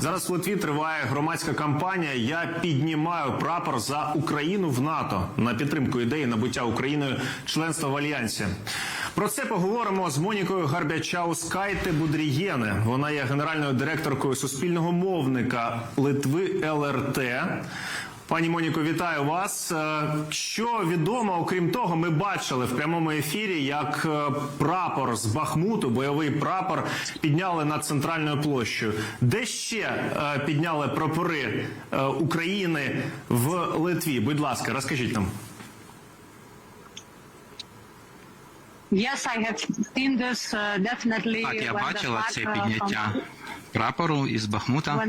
Зараз в Литві триває громадська кампанія. Я піднімаю прапор за Україну в НАТО на підтримку ідеї набуття Україною членства в альянсі. Про це поговоримо з Монікою Гарбячаускайте Будрієне. Вона є генеральною директоркою суспільного мовника Литви ЛРТ. Пані Моніко, вітаю вас. Е, Що відомо, окрім того, ми бачили в прямому ефірі, як е, прапор з Бахмуту, бойовий прапор, підняли над центральною площею. Де ще е, підняли прапори України в Литві? Будь ласка, розкажіть нам. Yes, I have seen this uh, definitely. Так, я when the бачила це uh, підняття from- прапору із Бахмута, uh,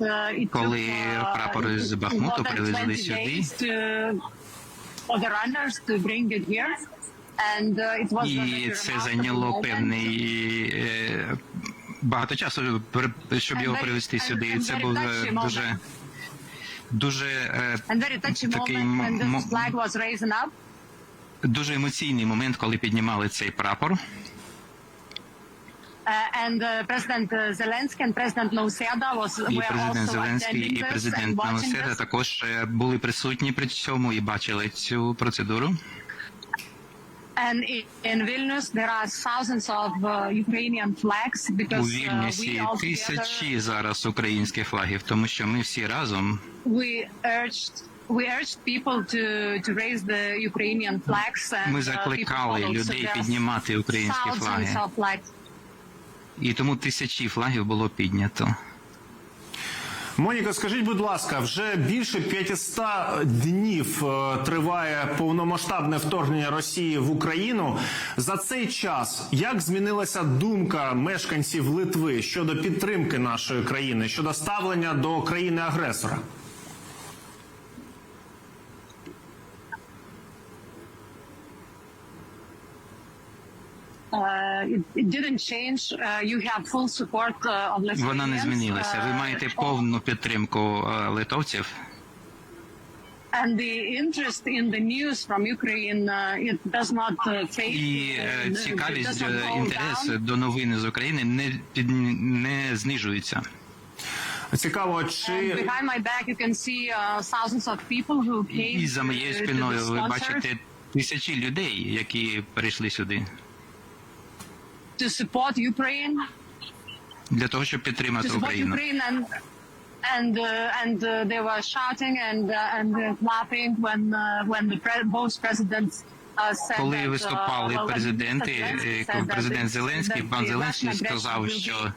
uh, uh, Коли uh, прапор з it Бахмуту привезли 20 сюди. uh, і це зайняло певний е, багато часу, щоб його привезти сюди. І це був е, дуже дуже е, такий дуже емоційний момент, коли піднімали цей прапор. Uh, and uh, President uh, Zelensky and President Nauseda was І президент Зеленський, і президент this. також е, були присутні при цьому і бачили цю процедуру. And in Vilnius, there are thousands of uh, Ukrainian flags because У uh, Вільнюсі тисячі зараз українських флагів, тому що ми всі разом we urged we urged people to to raise the Ukrainian flags and Ми uh, закликали людей піднімати українські флаги. І тому тисячі флагів було піднято. Моніка, скажіть, будь ласка, вже більше 500 днів е, триває повномасштабне вторгнення Росії в Україну. За цей час як змінилася думка мешканців Литви щодо підтримки нашої країни, щодо ставлення до країни-агресора? Uh, it, it didn't change. Uh, you have full support uh, of Lithuanians. Вона не змінилася. Ви Uh, маєте повну підтримку е, литовців. And the interest in the news from Ukraine, uh, it does not uh, fade. І uh, цікавість, е, інтерес до новин з України не під не знижується. Цікаво, чи behind my back, you can see uh, thousands of people who І, came і за моєю спиною ви бачите тисячі людей, які прийшли сюди to support Ukraine, для того, щоб to підтримати support Україну. Ukraine, and and uh, and uh, they were shouting and uh, and uh, clapping when uh, when the pre- both presidents. Коли виступали президенти, е, that президент Зеленський, пан Зеленський сказав, що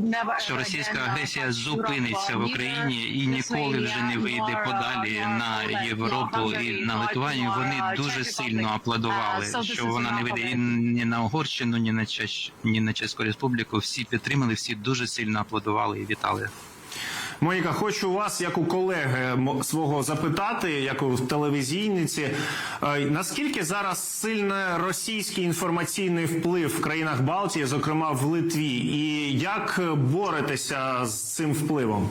never що російська touch зупиниться в Україні і ніколи вже не вийде подалі на Європу і на Литванію. Вони дуже сильно аплодували, so this що вона не вийде і ні на Угорщину, ні на Чеч... ні на Чеську Республіку. Всі підтримали, всі дуже сильно аплодували і вітали. Моніка, хочу вас, як у колеги свого запитати, як у телевізійниці, е, наскільки зараз сильний російський інформаційний вплив в країнах Балтії, зокрема в Литві, і як боретеся з цим впливом?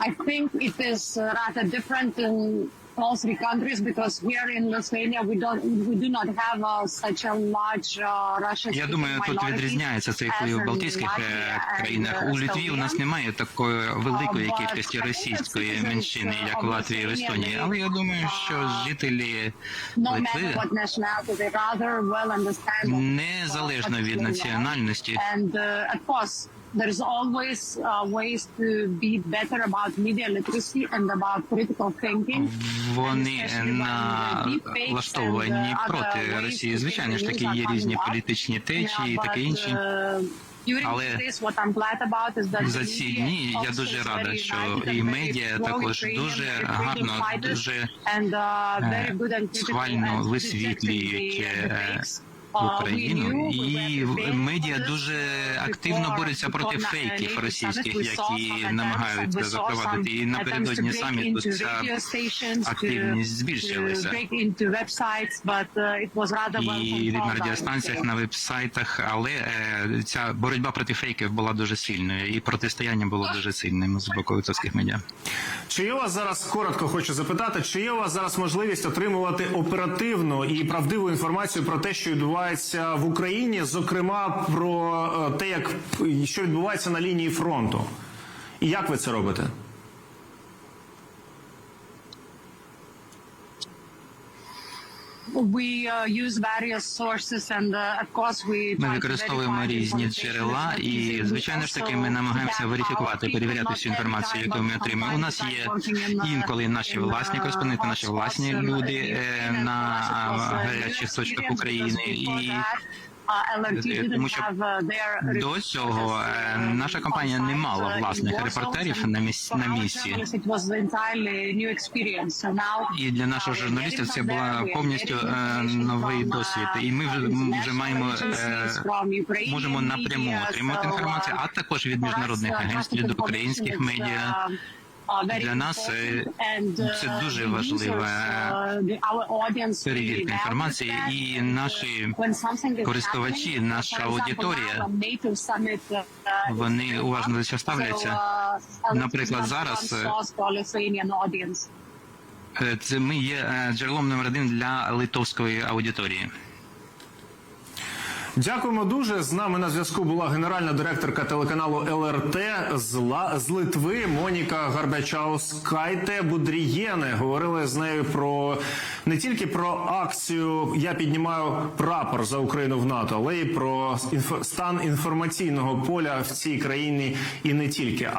I think it is rather different in all three countries because here in Lithuania we don't we do not have uh, such a large uh, Russian Я думаю, тут відрізняється цей вплив Балтійських е, країнах. У Литві у нас немає такої великої кількості російської меншини, як у Латвії і в Естонії. Але я думаю, що жителі Литви незалежно від національності Uh, there's always uh, ways to be better about media literacy and about critical thinking. вони налаштовані uh, проти Росії. Звичайно ж таки are є різні політичні течії і таке інше. uh, Але За ці дні я дуже рада, що і медіа також дуже гарно, дуже uh, е, схвально висвітлюють е, uh, Україну, і в- медіа дуже активно борються проти фейків російських, які намагаються запровадити. І напередодні саміту ця активність збільшилася. І на радіостанціях, на веб-сайтах, але е, ця боротьба проти фейків була дуже сильною, і протистояння було дуже сильним з боку литовських медіа. Чи є у вас зараз коротко хочу запитати, чи є у вас зараз можливість отримувати оперативну і правдиву інформацію про те, що відбувається в Україні, зокрема про е, те, як що відбувається на лінії фронту? І як ви це робите? We uh, use various sources and uh, of course we Ми try to використовуємо різні джерела, і звичайно ж таки ми намагаємося верифікувати, перевіряти всю інформацію, яку ми отримуємо. У нас є uh, інколи наші власні uh, кореспонденти, наші власні люди uh, е, на uh, гарячих точках України. І that, uh, тому що uh, до цього е, наша компанія не мала власних репортерів на місці на місці. І для наших журналістів це була повністю е, новий досвід. І ми вже вже маємо е, можемо напряму отримати інформацію, а також від міжнародних агентств, від українських медіа. Для нас це дуже важлива перевірка інформації, і наші користувачі, наша аудиторія, вони уважно до цього ставляться. Наприклад, зараз, Е, Це ми є е, джерелом номер один для литовської аудиторії. Дякуємо дуже. З нами на зв'язку була генеральна директорка телеканалу ЛРТ з, Ла... з Литви Моніка Гарбачаускайте Будрієне. Говорили з нею про не тільки про акцію Я піднімаю прапор за Україну в НАТО, але й про інф... стан інформаційного поля в цій країні і не тільки.